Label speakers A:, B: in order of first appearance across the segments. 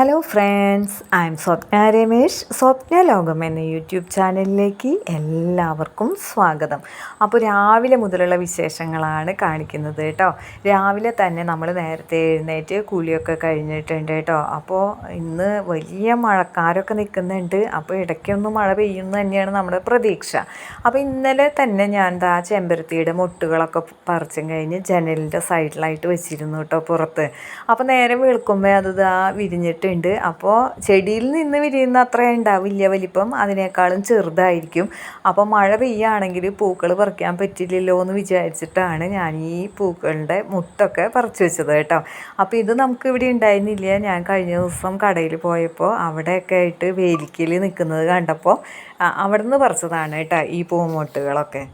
A: Hello friends I am Swapna Ramesh Swapna ലോകം എന്ന YouTube ചാനലിലേക്ക് എല്ലാവർക്കും സ്വാഗതം. അപ്പോൾ രാവിലെ മുതലുള്ള വിശേഷങ്ങളാണ് കാണിക്കുന്നത് കേട്ടോ. രാവിലെ തന്നെ നമ്മൾ നേരത്തെ എഴുന്നേറ്റ് കുളിയൊക്കെ കഴിഞ്ഞിട്ടുണ്ട് കേട്ടോ. അപ്പോൾ ഇന്ന് വലിയ മഴക്കാരൊക്കെ നിൽക്കുന്നുണ്ട്. അപ്പോൾ ഇടയ്ക്കൊന്ന് മഴ പെയ്യുന്നു തന്നെയാണ് നമ്മുടെ പ്രതീക്ഷ. അപ്പോൾ ഇന്നലെ തന്നെ ഞാൻ ദാ ചെമ്പരത്തിയുടെ മുട്ടുകളൊക്കെ പറിച്ചും കഴിഞ്ഞ് ജനലിന്റെ സൈഡിലായിട്ട് വെച്ചിരുന്നു കേട്ടോ പുറത്ത്. അപ്പോൾ നേരെ വെളുക്കുമ്പോൾ അത് ദാ വിരിഞ്ഞിട്ടുണ്ട് അപ്പോൾ ചെടിയിൽ നിന്ന് വിരിയുന്ന അത്ര ഉണ്ടാവില്ല വലിപ്പം അതിനേക്കാളും ചെറുതായിരിക്കും. അപ്പോൾ മഴ പെയ്യുകയാണെങ്കിൽ പൂക്കൾ പറിക്കാൻ പറ്റില്ലല്ലോ എന്ന് വിചാരിച്ചിട്ടാണ് ഞാൻ ഈ പൂക്കളുടെ മുട്ടൊക്കെ പറിച്ചു വെച്ചത് കേട്ടോ. അപ്പോൾ ഇത് നമുക്ക് ഇവിടെ ഉണ്ടായിരുന്നില്ല. ഞാൻ കഴിഞ്ഞ ദിവസം കടയിൽ പോയപ്പോൾ അവിടെയൊക്കെ ആയിട്ട് വേലിക്കൽ നിൽക്കുന്നത് കണ്ടപ്പോൾ അവിടെ നിന്ന് പറിച്ചതാണ് കേട്ടോ ഈ പൂമൊട്ടുകളൊക്കെ.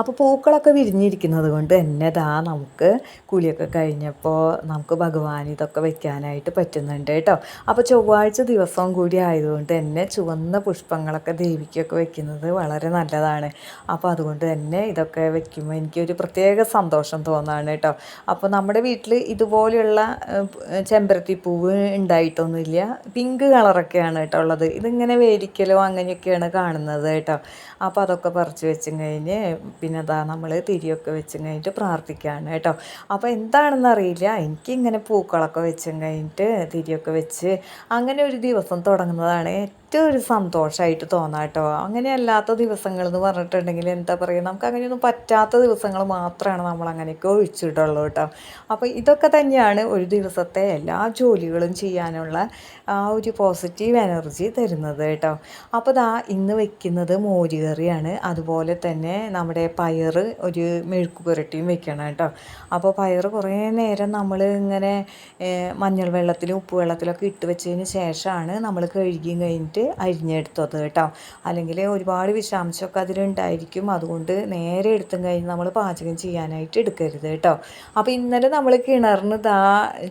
A: അപ്പോൾ പൂക്കളൊക്കെ വിരിഞ്ഞിരിക്കുന്നത് കൊണ്ട് തന്നെ ദാ നമുക്ക് കുളിയൊക്കെ കഴിഞ്ഞപ്പോൾ നമുക്ക് ഭഗവാൻ ഇതൊക്കെ വെക്കാനായിട്ട് പറ്റുന്നുണ്ട് കേട്ടോ. അപ്പോൾ ചൊവ്വാഴ്ച ദിവസവും കൂടി ആയതുകൊണ്ട് തന്നെ ചുവന്ന പുഷ്പങ്ങളൊക്കെ ദേവിക്കൊക്കെ വെക്കുന്നത് വളരെ നല്ലതാണ്. അപ്പോൾ അതുകൊണ്ട് തന്നെ ഇതൊക്കെ വെക്കുമ്പോൾ എനിക്കൊരു പ്രത്യേക സന്തോഷം തോന്നാണ് കേട്ടോ. അപ്പോൾ നമ്മുടെ വീട്ടിൽ ഇതുപോലെയുള്ള ചെമ്പരത്തി പൂവ് ഉണ്ടായിട്ടൊന്നുമില്ല. പിങ്ക് കളറൊക്കെയാണ് കേട്ടോ ഉള്ളത്. ഇതിങ്ങനെ വേരിക്കലോ അങ്ങനെയൊക്കെയാണ് കാണുന്നത് കേട്ടോ. അപ്പോൾ അതൊക്കെ പറിച്ച് വെച്ചും കഴിഞ്ഞ് പിന്നെ അതാ നമ്മൾ തിരിയൊക്കെ വെച്ചും കഴിഞ്ഞിട്ട് പ്രാർത്ഥിക്കുകയാണ് കേട്ടോ. അപ്പോൾ എന്താണെന്ന് അറിയില്ല എനിക്കിങ്ങനെ പൂക്കളൊക്കെ വെച്ചും കഴിഞ്ഞിട്ട് തിരിയൊക്കെ വെച്ച് അങ്ങനെ ഒരു ദിവസം തുടങ്ങുന്നതാണ് ഒരു സന്തോഷമായിട്ട് തോന്നാം കേട്ടോ. അങ്ങനെ അല്ലാത്ത ദിവസങ്ങൾ എന്ന് പറഞ്ഞിട്ടുണ്ടെങ്കിൽ എന്താ പറയുക നമുക്ക് അങ്ങനെയൊന്നും പറ്റാത്ത ദിവസങ്ങൾ മാത്രമാണ് നമ്മൾ അങ്ങനെയൊക്കെ ഒഴിച്ചിട്ടുള്ളൂ കേട്ടോ. അപ്പോൾ ഇതൊക്കെ തന്നെയാണ് ഒരു ദിവസത്തെ എല്ലാ ജോലികളും ചെയ്യാനുള്ള ആ ഒരു പോസിറ്റീവ് എനർജി തരുന്നത് കേട്ടോ. അപ്പോൾ ദാ ഇന്ന് വെക്കുന്നത് മോരുകറിയാണ് അതുപോലെ തന്നെ നമ്മുടെ പയർ ഒരു മെഴുക്ക് പുരട്ടിയും വെക്കണം കേട്ടോ. അപ്പോൾ പയർ കുറേ നേരം നമ്മൾ ഇങ്ങനെ മഞ്ഞൾ വെള്ളത്തിലും ഉപ്പ് വെള്ളത്തിലൊക്കെ ഇട്ട് വെച്ചതിന് ശേഷമാണ് നമ്മൾ കഴുകിയും കഴിഞ്ഞിട്ട് അരിഞ്ഞെടുത്തത് കേട്ടോ. അല്ലെങ്കിൽ ഒരുപാട് വിഷാംശമൊക്കെ അതിലുണ്ടായിരിക്കും. അതുകൊണ്ട് നേരെ എടുത്തും കഴിഞ്ഞ് നമ്മൾ പാചകം ചെയ്യാനായിട്ട് എടുക്കരുത് കേട്ടോ. അപ്പോൾ ഇന്നലെ നമ്മൾ കിണറിന് ദാ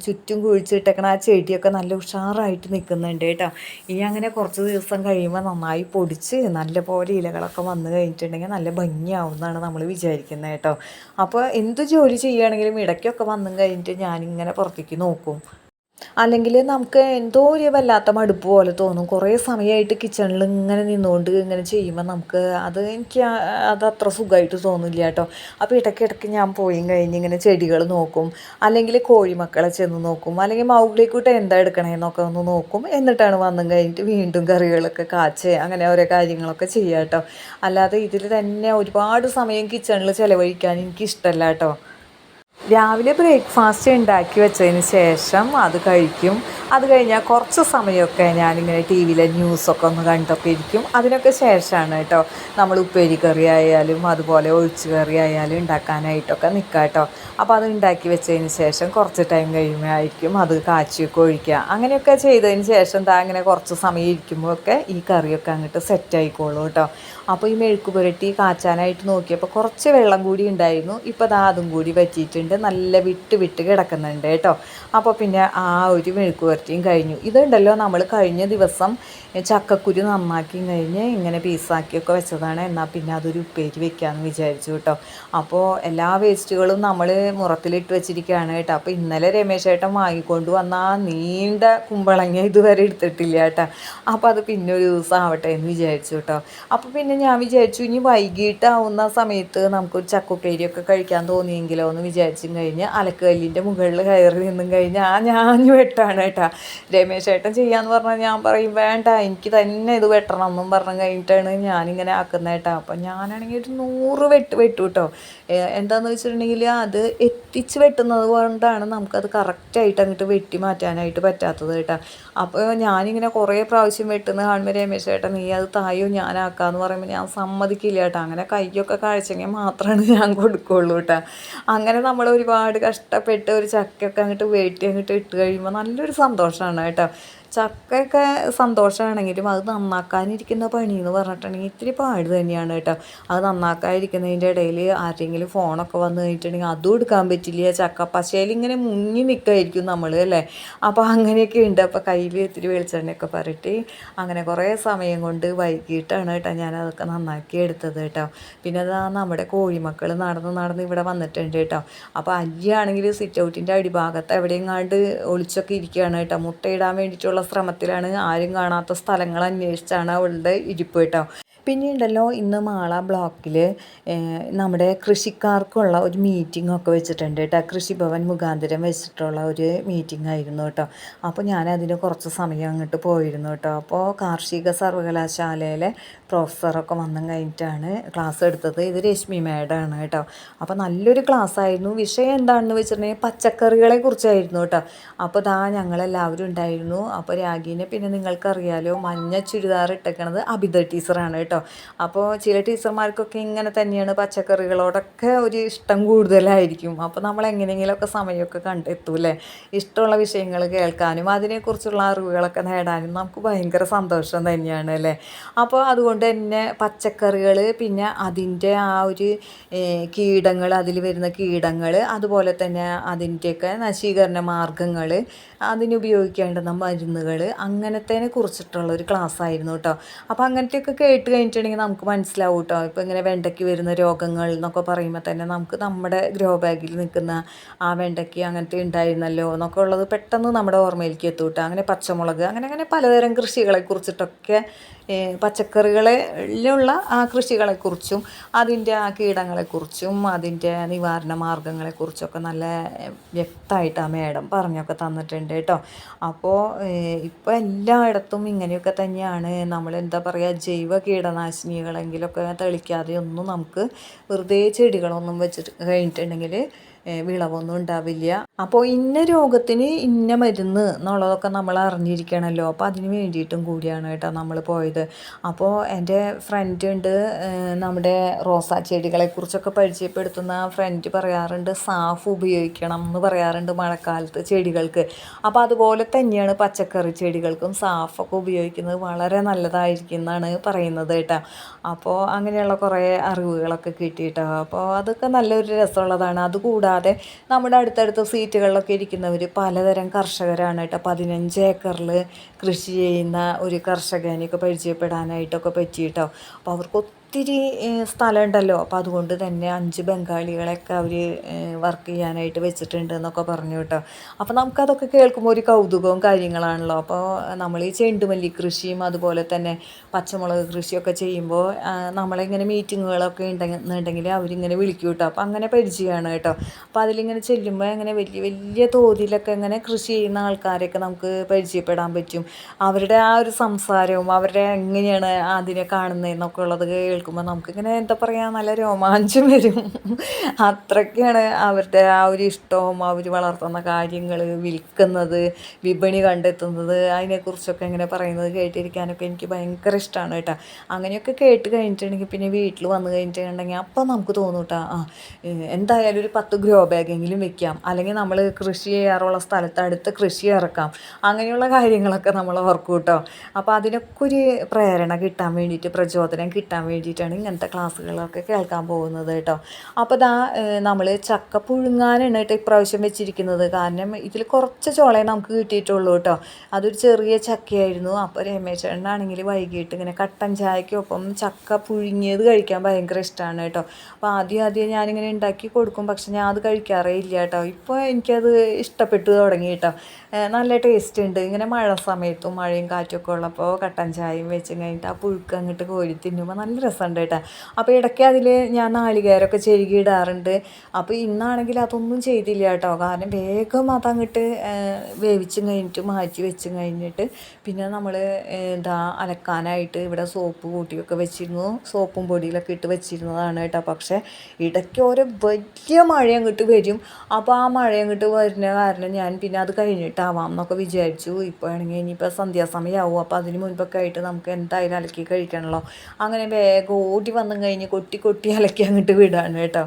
A: ചുറ്റും കുഴിച്ചിട്ടേക്കണ ആ ചെടിയൊക്കെ നല്ല ഉഷാറായിട്ട് നിൽക്കുന്നുണ്ട് കേട്ടോ. ഇനി അങ്ങനെ കുറച്ച് ദിവസം കഴിയുമ്പോൾ നന്നായി പൊടിച്ച് നല്ല പോലെ ഇലകളൊക്കെ വന്നു കഴിഞ്ഞിട്ടുണ്ടെങ്കിൽ നല്ല ഭംഗിയാവും എന്നാണ് നമ്മൾ വിചാരിക്കുന്നത് കേട്ടോ. അപ്പോൾ എന്ത് ജോലി ചെയ്യുകയാണെങ്കിലും ഇടയ്ക്കൊക്കെ വന്നു കഴിഞ്ഞിട്ട് ഞാനിങ്ങനെ പുറത്തേക്ക് നോക്കും. അല്ലെങ്കിൽ നമുക്ക് എന്തോ ഒരു വല്ലാത്ത മടുപ്പ് പോലെ തോന്നും. കുറേ സമയമായിട്ട് കിച്ചണിൽ ഇങ്ങനെ നിന്നുകൊണ്ട് ഇങ്ങനെ ചെയ്യുമ്പോൾ നമുക്ക് അത് എനിക്ക് അത് അത്ര സുഖമായിട്ട് തോന്നില്ല കേട്ടോ. അപ്പോൾ ഇടയ്ക്കിടയ്ക്ക് ഞാൻ പോയി കഴിഞ്ഞ് ഇങ്ങനെ ചെടികൾ നോക്കും. അല്ലെങ്കിൽ കോഴിമക്കളെ ചെന്ന് നോക്കും. അല്ലെങ്കിൽ മൗഗ്ലിക്കൂട്ട് എന്താ എടുക്കണേന്നൊക്കെ ഒന്ന് നോക്കും. എന്നിട്ടാണ് വന്നും കഴിഞ്ഞിട്ട് വീണ്ടും കറികളൊക്കെ കാച്ച് അങ്ങനെ ഓരോ കാര്യങ്ങളൊക്കെ ചെയ്യുക കേട്ടോ. അല്ലാതെ ഇതിൽ തന്നെ ഒരുപാട് സമയം കിച്ചണിൽ ചിലവഴിക്കാൻ എനിക്ക് ഇഷ്ടമല്ല കേട്ടോ. രാവിലെ ബ്രേക്ക്ഫാസ്റ്റ് ഉണ്ടാക്കി വെച്ചതിന് ശേഷം അത് കഴിക്കും. അത് കഴിഞ്ഞാൽ കുറച്ച് സമയമൊക്കെ ഞാനിങ്ങനെ ടി വിയിലെ ന്യൂസൊക്കെ ഒന്ന് കണ്ടൊക്കെ ഇരിക്കും. അതിനൊക്കെ ശേഷമാണ് കേട്ടോ നമ്മൾ ഉപ്പേരി കറി ആയാലും അതുപോലെ ഒഴിച്ചു കറി ആയാലും ഉണ്ടാക്കാനായിട്ടൊക്കെ നിൽക്കുക കേട്ടോ. അപ്പോൾ അത് ഉണ്ടാക്കി വെച്ചതിന് ശേഷം കുറച്ച് ടൈം കഴിയുമ്പോഴായിരിക്കും അത് കാച്ചിയൊക്കെ ഒഴിക്കുക. അങ്ങനെയൊക്കെ ചെയ്തതിന് ശേഷം താ അങ്ങനെ കുറച്ച് സമയം ഇരിക്കുമ്പോഴൊക്കെ ഈ കറിയൊക്കെ അങ്ങോട്ട് സെറ്റ് ആയിക്കോളൂ കേട്ടോ. അപ്പോൾ ഈ മെഴുക്ക് പുരട്ടി കാച്ചാനായിട്ട് നോക്കിയപ്പോൾ കുറച്ച് വെള്ളം കൂടി ഉണ്ടായിരുന്നു. ഇപ്പോൾ ദാ അതും കൂടി പറ്റിയിട്ടുണ്ട് നല്ല വിട്ട് വിട്ട് കിടക്കുന്നുണ്ട് കേട്ടോ. അപ്പോൾ പിന്നെ ആ ഒരു മെഴുക്ക് പുരട്ടിയും കഴിഞ്ഞു. ഇതുണ്ടല്ലോ നമ്മൾ കഴിഞ്ഞ ദിവസം ചക്കക്കുരു നന്നാക്കി കഴിഞ്ഞ് ഇങ്ങനെ പീസാക്കിയൊക്കെ വെച്ചതാണ്. എന്നാൽ പിന്നെ അതൊരു ഉപ്പേരി വെക്കാമെന്ന് വിചാരിച്ചു കേട്ടോ. അപ്പോൾ എല്ലാ വേസ്റ്റുകളും നമ്മൾ മുറത്തിലിട്ട് വെച്ചിരിക്കുകയാണ് കേട്ടോ. അപ്പോൾ ഇന്നലെ രമേശ് ഏട്ടൻ വാങ്ങിക്കൊണ്ട് വന്ന ആ നീണ്ട കുമ്പളങ്ങ ഇതുവരെ എടുത്തിട്ടില്ല കേട്ടോ. അപ്പോൾ അത് പിന്നെ ഒരു ദിവസം ആവട്ടെ എന്ന് വിചാരിച്ചു കേട്ടോ. അപ്പോൾ പിന്നെ ഞാൻ വിചാരിച്ചു ഇനി വൈകിട്ടാവുന്ന സമയത്ത് നമുക്കൊരു ചക്കുപ്പേരിയൊക്കെ കഴിക്കാൻ തോന്നിയെങ്കിലോ എന്ന് വിചാരിച്ചും കഴിഞ്ഞ് അലക്കുകല്ലിന്റെ മുകളിൽ കയറി നിന്നും കഴിഞ്ഞ് ആ ഞാൻ വെട്ടാണ് കേട്ടാ രമേശ് ഏട്ടൻ ചെയ്യാന്ന് പറഞ്ഞാൽ ഞാൻ പറയും വേണ്ട എനിക്ക് തന്നെ ഇത് വെട്ടണം എന്നും പറഞ്ഞു കഴിഞ്ഞിട്ടാണ് ഞാനിങ്ങനെ ആക്കുന്നത് കേട്ടോ അപ്പം ഞാനാണെങ്കിൽ ഒരു നൂറ് വെട്ട് വെട്ടു കേട്ടോ എന്താണെന്ന് വെച്ചിട്ടുണ്ടെങ്കിൽ അത് എത്തിച്ച് വെട്ടുന്നത് കൊണ്ടാണ് നമുക്കത് കറക്റ്റായിട്ട് അങ്ങോട്ട് വെട്ടി മാറ്റാനായിട്ട് പറ്റാത്തത് കേട്ടോ അപ്പോൾ ഞാനിങ്ങനെ കുറേ പ്രാവശ്യം വെട്ടുന്ന കാണുമ്പോൾ രമേശ് ഏട്ടൻ നീ അത് തായോ? ഞാനാക്കാന്ന് പറയുമ്പോൾ ഞാൻ സമ്മതിക്കില്ല കേട്ടോ. അങ്ങനെ കൈയൊക്കെ കാഴ്ചയെങ്കിൽ മാത്രമാണ് ഞാൻ കൊടുക്കുള്ളൂ കേട്ടോ. അങ്ങനെ നമ്മൾ ഒരുപാട് കഷ്ടപ്പെട്ട് ഒരു ചക്കയൊക്കെ അങ്ങോട്ട് വെട്ടി അങ്ങോട്ട് ഇട്ട് കഴിയുമ്പോൾ നല്ലൊരു സന്തോഷമാണ് കേട്ടോ. ചക്കയൊക്കെ സന്തോഷമാണെങ്കിലും അത് നന്നാക്കാനിരിക്കുന്ന പണി എന്ന് പറഞ്ഞിട്ടുണ്ടെങ്കിൽ ഇത്തിരി പാട് തന്നെയാണ് കേട്ടോ. അത് നന്നാക്കാതിരിക്കുന്നതിന്റെ ഇടയിൽ ആരെങ്കിലും ഫോണൊക്കെ വന്നു കഴിഞ്ഞിട്ടുണ്ടെങ്കിൽ അതും എടുക്കാൻ പറ്റില്ല. ചക്ക പശയിൽ ഇങ്ങനെ മുങ്ങി നിൽക്കുമായിരിക്കും നമ്മൾ അല്ലേ? അപ്പോൾ അങ്ങനെയൊക്കെ ഉണ്ട്. അപ്പോൾ കയ്യിൽ ഇത്തിരി വെളിച്ചെണ്ണയൊക്കെ പറയിട്ട് അങ്ങനെ കുറേ സമയം കൊണ്ട് വൈകിട്ടാണ് കേട്ടോ ഞാൻ അതൊക്കെ നന്നാക്കി എടുത്തത് കേട്ടോ. പിന്നെ അതാ നമ്മുടെ കോഴിമക്കൾ നടന്ന് നടന്ന് ഇവിടെ വന്നിട്ടുണ്ട് കേട്ടോ. അപ്പോൾ അല്ലിയാണെങ്കിൽ സിറ്റ് ഔട്ടിന്റെ അടിഭാഗത്ത് എവിടെയെങ്ങാണ്ട് ഒളിച്ചൊക്കെ ഇരിക്കുകയാണ് കേട്ടോ. മുട്ടയിടാൻ വേണ്ടിയിട്ടുള്ള ശ്രമത്തിലാണ് ആരും കാണാത്ത സ്ഥലങ്ങൾ അന്വേഷിച്ചാണ് അവളുടെ ഇരിപ്പ് കേട്ടോ. പിന്നെ ഉണ്ടല്ലോ ഇന്ന് മാള ബ്ലോക്കിൽ നമ്മുടെ കൃഷിക്കാർക്കുള്ള ഒരു മീറ്റിംഗ് ഒക്കെ വെച്ചിട്ടുണ്ട് കേട്ടോ. കൃഷിഭവൻ മുഖാന്തരം വെച്ചിട്ടുള്ള ഒരു മീറ്റിംഗ് ആയിരുന്നു കേട്ടോ. അപ്പോൾ ഞാൻ അതിന് കുറച്ച് സമയം അങ്ങോട്ട് പോയിരുന്നു കേട്ടോ. അപ്പോൾ കാർഷിക സർവകലാശാലയിലെ പ്രൊഫസറൊക്കെ വന്നു കഴിഞ്ഞിട്ടാണ് ക്ലാസ് എടുത്തത്. ഇത് രശ്മി മേഡമാണ് കേട്ടോ. അപ്പോൾ നല്ലൊരു ക്ലാസ് ആയിരുന്നു വിഷയം എന്താണെന്ന് വെച്ചിട്ടുണ്ടെങ്കിൽ പച്ചക്കറികളെ കുറിച്ചായിരുന്നു കേട്ടോ. അപ്പോൾ ദാ ഞങ്ങളെല്ലാവരും ഉണ്ടായിരുന്നു. അപ്പോൾ രാഗീനെ പിന്നെ നിങ്ങൾക്കറിയാലോ മഞ്ഞ ചുരിദാർ ഇട്ടേക്കണത് അബിത ടീച്ചറാണ് അപ്പോൾ ചില ടീച്ചർമാർക്കൊക്കെ ഇങ്ങനെ തന്നെയാണ് പച്ചക്കറികളോടൊക്കെ ഒരു ഇഷ്ടം കൂടുതലായിരിക്കും. അപ്പോൾ നമ്മൾ എങ്ങനെയെങ്കിലുമൊക്കെ സമയമൊക്കെ കണ്ടെത്തൂലേ ഇഷ്ടമുള്ള വിഷയങ്ങൾ കേൾക്കാനും അതിനെക്കുറിച്ചുള്ള അറിവുകളൊക്കെ നേടാനും നമുക്ക് ഭയങ്കര സന്തോഷം തന്നെയാണ് അല്ലേ? അപ്പോൾ അതുകൊണ്ട് തന്നെ പച്ചക്കറികൾ പിന്നെ അതിന്റെ ആ ഒരു കീടങ്ങൾ അതിൽ വരുന്ന കീടങ്ങൾ അതുപോലെ തന്നെ അതിന്റെയൊക്കെ നശീകരണ മാർഗങ്ങൾ അതിനുപയോഗിക്കേണ്ടുന്ന മരുന്നുകൾ അങ്ങനത്തേനെ കുറിച്ചിട്ടുള്ള ഒരു ക്ലാസ് ആയിരുന്നു കേട്ടോ അപ്പോൾ അങ്ങനത്തെയൊക്കെ കേട്ട് കഴിഞ്ഞിട്ടുണ്ടെങ്കിൽ നമുക്ക് മനസ്സിലാവും കേട്ടോ ഇപ്പോൾ ഇങ്ങനെ വെണ്ടയ്ക്ക് വരുന്ന രോഗങ്ങൾ എന്നൊക്കെ പറയുമ്പോൾ തന്നെ നമുക്ക് നമ്മുടെ ഗ്രോ ബാഗിൽ നിൽക്കുന്ന ആ വെണ്ടയ്ക്ക് അങ്ങനത്തെ ഉണ്ടായിരുന്നല്ലോ എന്നൊക്കെ ഉള്ളത് പെട്ടെന്ന് നമ്മുടെ ഓർമ്മയിലേക്ക് എത്തും കേട്ടോ അങ്ങനെ പച്ചമുളക് അങ്ങനെ അങ്ങനെ പലതരം കൃഷികളെ കുറിച്ചിട്ടൊക്കെ പച്ചക്കറികളിലുള്ള ആ കൃഷികളെക്കുറിച്ചും അതിന്റെ ആ കീടങ്ങളെക്കുറിച്ചും അതിന്റെ നിവാരണ മാർഗങ്ങളെക്കുറിച്ചൊക്കെ നല്ല വ്യക്തമായിട്ട് ആ മേഡം പറഞ്ഞൊക്കെ തന്നിട്ടുണ്ട് കേട്ടോ. അപ്പോൾ ഇപ്പോൾ എല്ലായിടത്തും ഇങ്ങനെയൊക്കെ തന്നെയാണ്. നമ്മൾ എന്താ പറയുക ജൈവ കീടനാശിനികളെങ്കിലൊക്കെ തെളിക്കാതെ ഒന്നും നമുക്ക് വെറുതെ ചെടികളൊന്നും വെച്ചിട്ട് കഴിഞ്ഞിട്ടുണ്ടെങ്കിൽ വിളവൊന്നും ഉണ്ടാവില്ല. അപ്പോൾ ഇന്ന രോഗത്തിന് ഇന്ന മരുന്ന് എന്നുള്ളതൊക്കെ നമ്മൾ അറിഞ്ഞിരിക്കണമല്ലോ അപ്പോൾ അതിന് വേണ്ടിയിട്ടും കൂടിയാണ് കേട്ടോ നമ്മൾ പോയത്. അപ്പോൾ എന്റെ ഫ്രണ്ട് ഉണ്ട് നമ്മുടെ റോസാ ചെടികളെക്കുറിച്ചൊക്കെ പരിചയപ്പെടുത്തുന്ന ഫ്രണ്ട് പറയാറുണ്ട് സാഫ് ഉപയോഗിക്കണം എന്ന് പറയാറുണ്ട് മഴക്കാലത്ത് ചെടികൾക്ക്. അപ്പോൾ അതുപോലെ തന്നെയാണ് പച്ചക്കറി ചെടികൾക്കും സാഫൊക്കെ ഉപയോഗിക്കുന്നത് വളരെ നല്ലതായിരിക്കും എന്നാണ് പറയുന്നത് കേട്ടോ. അപ്പോൾ അങ്ങനെയുള്ള കുറേ അറിവുകളൊക്കെ കിട്ടിയിട്ടോ. അപ്പോൾ അതൊക്കെ നല്ലൊരു രസമുള്ളതാണ്. അതുകൂടാതെ കൂടാതെ നമ്മുടെ അടുത്തടുത്ത സീറ്റുകളിലൊക്കെ ഇരിക്കുന്നവർ പലതരം കർഷകരാണ് കേട്ടോ. പതിനഞ്ച് ഏക്കറിൽ കൃഷി ചെയ്യുന്ന ഒരു കർഷകനെയൊക്കെ പരിചയപ്പെടാനായിട്ടൊക്കെ പറ്റിയിട്ടോ. അപ്പോൾ അവർക്ക് ഒത്തിരി സ്ഥലമുണ്ടല്ലോ. അപ്പോൾ അതുകൊണ്ട് തന്നെ അഞ്ച് ബംഗാളികളെയൊക്കെ അവർ വർക്ക് ചെയ്യാനായിട്ട് വെച്ചിട്ടുണ്ട് എന്നൊക്കെ പറഞ്ഞു കേട്ടോ. അപ്പോൾ നമുക്കതൊക്കെ കേൾക്കുമ്പോൾ ഒരു കൗതുകവും കാര്യങ്ങളാണല്ലോ. അപ്പോൾ നമ്മൾ ഈ ചെണ്ടുമല്ലി കൃഷിയും അതുപോലെ തന്നെ പച്ചമുളക് കൃഷിയൊക്കെ ചെയ്യുമ്പോൾ നമ്മളിങ്ങനെ മീറ്റിങ്ങുകളൊക്കെ ഉണ്ടെന്നുണ്ടെങ്കിൽ അവരിങ്ങനെ വിളിക്കും കേട്ടോ. അപ്പോൾ അങ്ങനെ പരിചയമാണ് കേട്ടോ. അപ്പോൾ അതിലിങ്ങനെ ചെല്ലുമ്പോൾ അങ്ങനെ വലിയ വലിയ തോതിലൊക്കെ ഇങ്ങനെ കൃഷി ചെയ്യുന്ന ആൾക്കാരെയൊക്കെ നമുക്ക് പരിചയപ്പെടാൻ പറ്റും. അവരുടെ ആ ഒരു സംസാരവും അവരുടെ എങ്ങനെയാണ് അതിനെ കാണുന്നതെന്നൊക്കെ ഉള്ളത് കേൾ കേൾക്കുമ്പോൾ നമുക്കിങ്ങനെ എന്താ പറയുക നല്ല രോമാഞ്ചം വരും. അത്രയ്ക്കാണ് അവരുടെ ആ ഒരു ഇഷ്ടവും അവർ വളർത്തുന്ന കാര്യങ്ങൾ വിൽക്കുന്നത് വിപണി കണ്ടെത്തുന്നത് അതിനെക്കുറിച്ചൊക്കെ ഇങ്ങനെ പറയുന്നത് കേട്ടിരിക്കാനൊക്കെ എനിക്ക് ഭയങ്കര ഇഷ്ടമാണ് കേട്ടോ. അങ്ങനെയൊക്കെ കേട്ട് കഴിഞ്ഞിട്ടുണ്ടെങ്കിൽ പിന്നെ വീട്ടിൽ വന്നു കഴിഞ്ഞിട്ടുണ്ടെങ്കിൽ അപ്പോൾ നമുക്ക് തോന്നും കേട്ടോ ആ എന്തായാലും ഒരു പത്ത് ഗ്രോ ബാഗെങ്കിലും വെക്കാം. അല്ലെങ്കിൽ നമ്മൾ കൃഷി ചെയ്യാറുള്ള സ്ഥലത്ത് അടുത്ത് കൃഷി ഇറക്കാം. അങ്ങനെയുള്ള കാര്യങ്ങളൊക്കെ നമ്മൾ ഓർക്കും കേട്ടോ അപ്പോൾ അതിനൊക്കെ ഒരു പ്രേരണ കിട്ടാൻ വേണ്ടിയിട്ട് പ്രചോദനം കിട്ടാൻ വേണ്ടി വേണ്ടിയിട്ടാണ് ഇങ്ങനത്തെ ക്ലാസ്സുകളൊക്കെ കേൾക്കാൻ പോകുന്നത് കേട്ടോ. അപ്പോൾ ഇതാ നമ്മൾ ചക്ക പുഴുങ്ങാനാണ് കേട്ടോ ഇപ്രാവശ്യം വെച്ചിരിക്കുന്നത്. കാരണം ഇതിൽ കുറച്ച് ചോളയെ നമുക്ക് കിട്ടിയിട്ടുള്ളൂ കേട്ടോ. അതൊരു ചെറിയ ചക്കയായിരുന്നു. അപ്പോൾ രമേശേട്ടനാണെങ്കിൽ വൈകിട്ട് ഇങ്ങനെ കട്ടൻ ചായക്കൊപ്പം ചക്ക പുഴുങ്ങിയത് കഴിക്കാൻ ഭയങ്കര ഇഷ്ടമാണ് കേട്ടോ. അപ്പോൾ ആദ്യം ആദ്യം ഞാനിങ്ങനെ ഉണ്ടാക്കി കൊടുക്കും. പക്ഷെ ഞാൻ അത് കഴിക്കാറേ ഇല്ല കേട്ടോ. ഇപ്പോൾ എനിക്കത് ഇഷ്ടപ്പെട്ടു തുടങ്ങി കേട്ടോ. നല്ല ടേസ്റ്റ് ഉണ്ട്. ഇങ്ങനെ മഴ സമയത്തും മഴയും കാറ്റൊക്കെ ഉള്ളപ്പോൾ കട്ടൻ ചായയും വെച്ച് കഴിഞ്ഞിട്ട് ആ പുഴുക്ക് അങ്ങോട്ട് കോരി തിന്നുമ്പോൾ നല്ല രസം രസമുണ്ട് കേട്ടോ അപ്പോൾ ഇടയ്ക്ക് അതിൽ ഞാൻ നാളികേരമൊക്കെ ചെരുകി ഇടാറുണ്ട്. അപ്പോൾ ഇന്നാണെങ്കിൽ അതൊന്നും ചെയ്തില്ല കേട്ടോ. കാരണം വേഗം അതങ്ങോട്ട് വേവിച്ചും കഴിഞ്ഞിട്ട് മാറ്റി വെച്ചും കഴിഞ്ഞിട്ട് പിന്നെ നമ്മൾ എന്താ അലക്കാനായിട്ട് ഇവിടെ സോപ്പ് കൂട്ടിയൊക്കെ വെച്ചിരുന്നു. സോപ്പും പൊടിയിലൊക്കെ ഇട്ട് വെച്ചിരുന്നതാണ് കേട്ടോ. പക്ഷേ ഇടയ്ക്ക് ഓരോ വലിയ മഴ അങ്ങോട്ട് വരും. അപ്പോൾ ആ മഴ അങ്ങോട്ട് വരുന്ന കാരണം ഞാൻ പിന്നെ അത് കഴിഞ്ഞിട്ടാവാം എന്നൊക്കെ വിചാരിച്ചു. ഇപ്പോൾ ആണെങ്കിൽ ഇനിയിപ്പോൾ സന്ധ്യാസമയമാവും അപ്പോൾ അതിന് മുൻപൊക്കെ ആയിട്ട് നമുക്ക് എന്തായാലും അലക്കി കഴിക്കണമല്ലോ അങ്ങനെ വേഗം ഓടി വന്നു കഴിഞ്ഞ് കൊട്ടി കൊട്ടി അലക്കി അങ്ങോട്ട് വിടാണ് കേട്ടോ.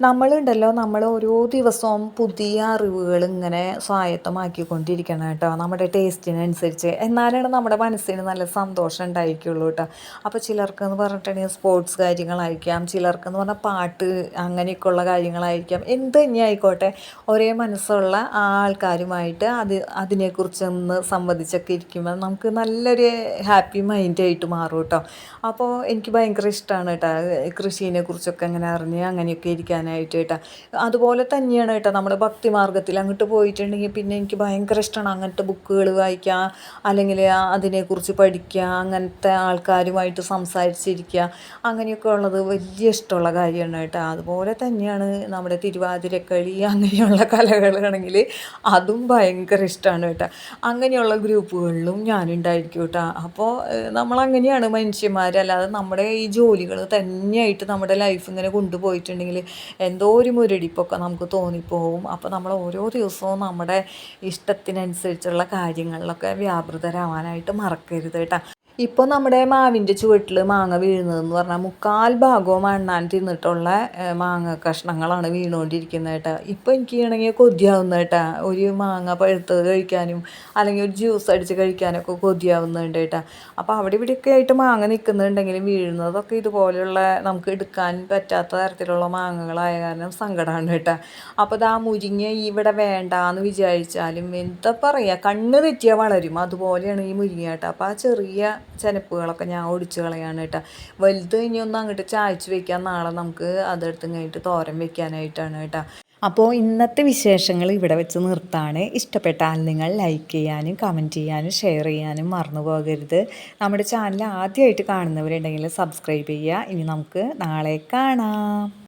A: നമ്മളുണ്ടല്ലോ നമ്മൾ ഓരോ ദിവസവും പുതിയ അറിവുകൾ ഇങ്ങനെ സ്വായത്തമാക്കിക്കൊണ്ടിരിക്കണം കേട്ടോ. നമ്മുടെ ടേസ്റ്റിനനുസരിച്ച്. എന്നാലാണ് നമ്മുടെ മനസ്സിന് നല്ല സന്തോഷം ഉണ്ടായിരിക്കുള്ളൂ കേട്ടോ. അപ്പോൾ ചിലർക്ക് എന്ന് പറഞ്ഞിട്ടുണ്ടെങ്കിൽ സ്പോർട്സ് കാര്യങ്ങളായിരിക്കാം ചിലർക്ക് എന്ന് പറഞ്ഞാൽ പാട്ട് അങ്ങനെയൊക്കെയുള്ള കാര്യങ്ങളായിരിക്കാം. എന്ത് തന്നെ ആയിക്കോട്ടെ ഒരേ മനസ്സുള്ള ആൾക്കാരുമായിട്ട് അത് അതിനെക്കുറിച്ചൊന്ന് സംവദിച്ചൊക്കെ ഇരിക്കുമ്പോൾ നമുക്ക് നല്ലൊരു ഹാപ്പി മൈൻഡായിട്ട് മാറും കേട്ടോ. അപ്പോൾ എനിക്ക് ഭയങ്കര ഇഷ്ടമാണ് കേട്ടോ കൃഷിയെ കുറിച്ചൊക്കെ അങ്ങനെ അറിഞ്ഞ് അങ്ങനെയൊക്കെ ഇരിക്കാൻ. ചെയ്യാനായിട്ട് കേട്ടോ. അതുപോലെ തന്നെയാണ് കേട്ടോ നമ്മൾ ഭക്തി മാർഗത്തിൽ അങ്ങോട്ട് പോയിട്ടുണ്ടെങ്കിൽ പിന്നെ എനിക്ക് ഭയങ്കര ഇഷ്ടമാണ് അങ്ങനത്തെ ബുക്കുകൾ വായിക്കുക അല്ലെങ്കിൽ അതിനെക്കുറിച്ച് പഠിക്കുക അങ്ങനത്തെ ആൾക്കാരുമായിട്ട് സംസാരിച്ചിരിക്കുക അങ്ങനെയൊക്കെ ഉള്ളത് വലിയ ഇഷ്ടമുള്ള കാര്യമാണ് കേട്ടോ. അതുപോലെ തന്നെയാണ് നമ്മുടെ തിരുവാതിരക്കളി അങ്ങനെയുള്ള കലകളാണെങ്കിൽ അതും ഭയങ്കര ഇഷ്ടമാണ് കേട്ടോ. അങ്ങനെയുള്ള ഗ്രൂപ്പുകളിലും ഞാനുണ്ടായിരിക്കും കേട്ടോ. അപ്പോൾ നമ്മളങ്ങനെയാണ് മനുഷ്യന്മാരല്ലാതെ നമ്മുടെ ഈ ജോലികൾ തന്നെയായിട്ട് നമ്മുടെ ലൈഫ് ഇങ്ങനെ കൊണ്ടുപോയിട്ടുണ്ടെങ്കിൽ എന്തോ ഒരു മുരടിപ്പൊക്കെ നമുക്ക് തോന്നിപ്പോവും. അപ്പോൾ നമ്മൾ ഓരോ ദിവസവും നമ്മുടെ ഇഷ്ടത്തിനനുസരിച്ചുള്ള കാര്യങ്ങളിലൊക്കെ വ്യാപൃതരാവാനായിട്ട് മറക്കരുത് കേട്ടോ. ഇപ്പോൾ നമ്മുടെ മാവിന്റെ ചുവട്ടിൽ മാങ്ങ വീഴുന്നതെന്ന് പറഞ്ഞാൽ മുക്കാൽ ഭാഗവും അണ്ണാൻ തിന്നിട്ടുള്ള മാങ്ങ കഷ്ണങ്ങളാണ് വീണുകൊണ്ടിരിക്കുന്നത് കേട്ടോ. ഇപ്പോൾ എനിക്ക് ആണെങ്കിൽ കൊതിയാവുന്ന കേട്ടാ. ഒരു മാങ്ങ പഴുത്തത് കഴിക്കാനും അല്ലെങ്കിൽ ഒരു ജ്യൂസ് അടിച്ച് കഴിക്കാനൊക്കെ കൊതിയാവുന്നുണ്ട് കേട്ടാ. അപ്പോൾ അവിടെ ഇവിടെയൊക്കെ ആയിട്ട് മാങ്ങ നിൽക്കുന്നുണ്ടെങ്കിലും വീഴുന്നതൊക്കെ ഇതുപോലെയുള്ള നമുക്ക് എടുക്കാൻ പറ്റാത്ത തരത്തിലുള്ള മാങ്ങകളായ കാരണം സങ്കടമാണ് കേട്ടാ. അപ്പോൾ ആ മുരിങ്ങ ഇവിടെ വേണ്ട എന്ന് വിചാരിച്ചാലും എന്താ പറയുക കണ്ണ് തെറ്റിയാൽ വളരും. അതുപോലെയാണ് ഈ മുരിങ്ങ കേട്ടോ. അപ്പോൾ ആ ചെറിയ ചെനപ്പുകളൊക്കെ ഞാൻ ഒടിച്ച് കളയാണ് കേട്ടോ. വലുത് ഇനി ഒന്ന് അങ്ങോട്ട് ചായച്ച് വെക്കാൻ നാളെ നമുക്ക് അതെടുത്ത് കഴിഞ്ഞിട്ട് തോരൻ വെക്കാനായിട്ടാണ് കേട്ടോ. അപ്പോൾ ഇന്നത്തെ വിശേഷങ്ങൾ ഇവിടെ വെച്ച് നിർത്താണ്. ഇഷ്ടപ്പെട്ടാൽ നിങ്ങൾ ലൈക്ക് ചെയ്യാനും കമന്റ് ചെയ്യാനും ഷെയർ ചെയ്യാനും മറന്നു പോകരുത്. നമ്മുടെ ചാനൽ ആദ്യമായിട്ട് കാണുന്നവരുണ്ടെങ്കിൽ സബ്സ്ക്രൈബ് ചെയ്യുക. ഇനി നമുക്ക് നാളെ കാണാം.